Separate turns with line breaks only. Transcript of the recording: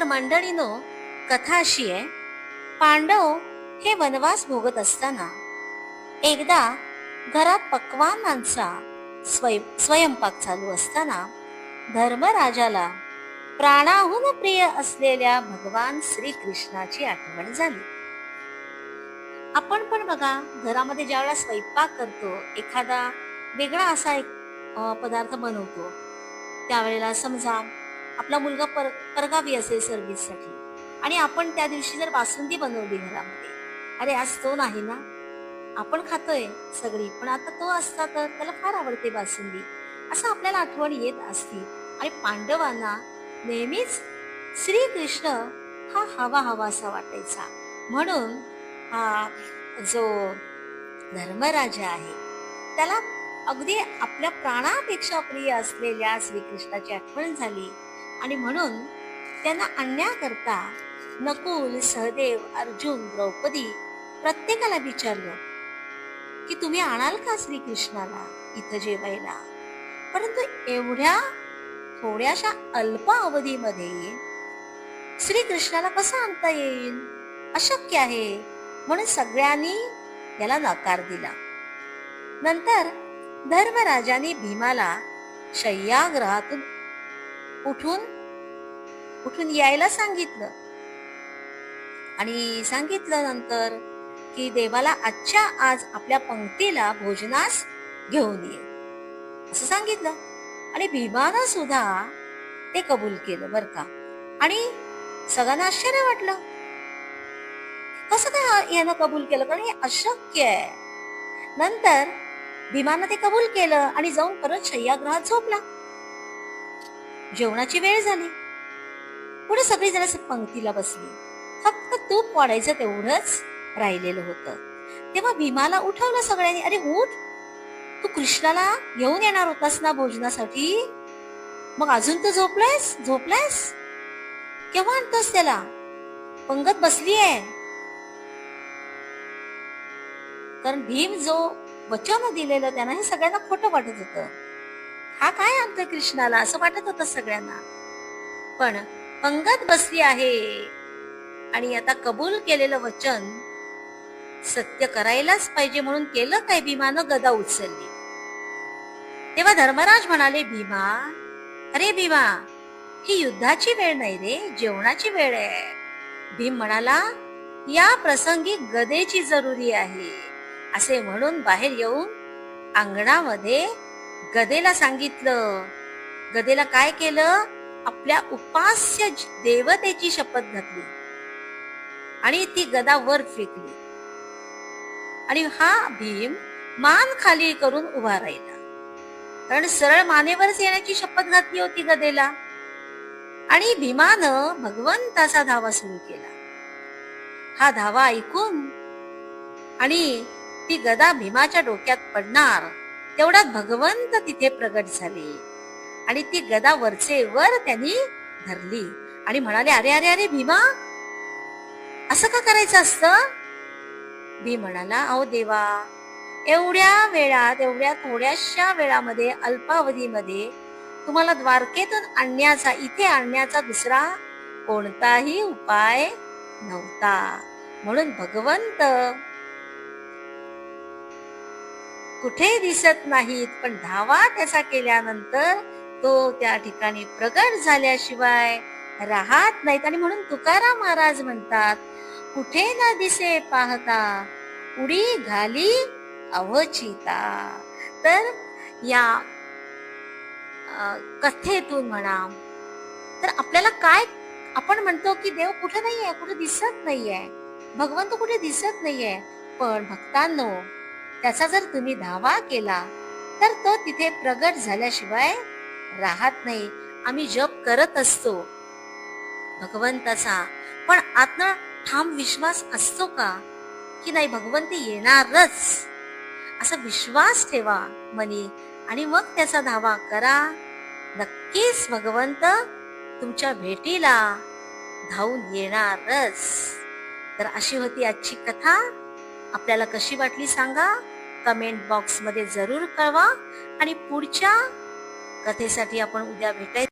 तर मंडळीनो कथा अशी आहे पांडव हे वनवास भोगत असताना एकदा घरात पक्वानांचा स्वय स्वयंपाक चालू असताना धर्मराजाला प्राणाहून प्रिय असलेल्या भगवान श्रीकृष्णाची आठवण झाली. आपण पण बघा घरामध्ये ज्यावेळेला स्वयंपाक करतो एखादा वेगळा असा एक पदार्थ बनवतो त्यावेळेला समजा आपला मुलगा पर परगावी असेल सर्व्हिससाठी आणि आपण त्या दिवशी जर बासुंदी बनवली घरामध्ये. अरे आज तो नाही ना? आपण खातोय सगळी पण आता तो असता तर त्याला फार आवडते बासुंदी. असं आपल्याला आठवण येत असती. आणि पांडवांना नेहमीच श्रीकृष्ण हा हवा हवा असा वाटायचा. म्हणून हा जो धर्मराजा आहे त्याला अगदी आपल्या प्राणापेक्षा प्रिय असलेल्या श्रीकृष्णाची आठवण झाली. आणि म्हणून त्यांना आणण्याकरता नकुल सहदेव अर्जुन द्रौपदी प्रत्येकाला विचारलं की तुम्ही आणाल का श्रीकृष्णाला इथं जेवायला? परंतु एवढ्या थोड्याशा अल्प अवधीमध्ये श्रीकृष्णाला कसं आणता येईल? अशक्य आहे म्हणून सगळ्यांनी याला नकार दिला. नंतर धर्मराजाने भीमाला शय्याग्रहातून उठून उठून यायला सांगितलं. आणि सांगितलं नंतर की देवाला आजच्या आज आपल्या पंक्तीला भोजनास घेऊन ये. असं सांगितलं. आणि भीमानं सुद्धा ते कबूल केलं बर का. आणि सगळ्यांना आश्चर्य वाटलं. कसं काय यानं कबूल केलं? कारण हे अशक्य आहे. नंतर भीमानं ते कबूल केलं आणि जाऊन परत शय्याग्रहात झोपला. जेवणाची वेळ झाली. पुढे सगळी जण पंक्तीला बसली. फक्त तूप वाढायचं तेवढंच राहिलेलं होतं. तेव्हा भीमाला उठवलं सगळ्यांनी अरे उठ. तू कृष्णाला घेऊन येणार होतास ना भोजनासाठी? मग अजून तू झोपलायस? झोपलायस? केव्हा आणतोस त्याला? पंगत बसली आहे. कारण भीम जो वचन दिलेलं त्यांना हे सगळ्यांना खोटं वाटत होतं. हा काय आणतोय कृष्णाला? असं वाटत होतं सगळ्यांना. पण पंगत बसली आहे. आणि आता कबूल केलेलं वचन सत्य करायलाच पाहिजे म्हणून केलं काय भीमानं गदा उचलली. तेव्हा धर्मराज म्हणाले भीमा अरे भीमा ही युद्धाची वेळ नाही रे जेवणाची वेळ आहे. भीम म्हणाला या प्रसंगी गदेची जरुरी आहे. असे म्हणून बाहेर येऊन अंगणामध्ये गदेला सांगितलं. गदेला काय केलं? आपल्या उपास्य देवतेची शपथ घातली. आणि ती गदा वर फेकली. आणि हा भीम मान खाली करून उभा राहिला. कारण सरळ मानेवरच येण्याची शपथ घातली होती गदेला. आणि भीमानं भगवंताचा धावा सुरू केला. हा धावा ऐकून आणि ती गदा भीमाच्या डोक्यात पडणार. तेवढ्यात भगवंत तिथे प्रगट झाले. आणि ती गदा वरचे वर त्यांनी धरली. आणि म्हणाले अरे अरे अरे भीमा असं का करायचं असतं? भी म्हणाला अहो देवा एवढ्या वेळात एवढ्या थोड्याशा वेळामध्ये अल्पावधीमध्ये तुम्हाला द्वारकेतून आणण्याचा इथे आणण्याचा दुसरा कोणताही उपाय नव्हता. म्हणून भगवंत कुठे दिसत नाहीत पण धावा त्याचा केल्यानंतर तो त्या ठिकाणी प्रगट झाल्याशिवाय राहत नाहीत. आणि म्हणून तुकाराम महाराज म्हणतात कुठे ना दिसे पाहता उडी घाली अवचिता. तर या कथेतून म्हणा तर आपल्याला काय आपण म्हणतो की देव कुठे नाहीये कुठे दिसत नाहीये. भगवंत कुठे दिसत नाहीये पण भक्तांनो त्याचा जर तुम्ही धावा केला तर तो तिथे प्रगट झाल्याशिवाय राहत नाही. आम्ही जप करत असतो. भगवंताचा पण आत्मा ठाम विश्वास असतो का? की नाही भगवंत येणारच. असा विश्वास ठेवा मनी आणि मग त्याचा धावा करा. नक्कीच भगवंत तुमच्या भेटीला धावून येणारच. तर अशी होती आजची कथा. आपल्याला कशी वाटली सांगा? कमेंट बॉक्समध्ये जरूर कळवा. आणि पुढच्या कथेसाठी आपण उद्या भेटायचं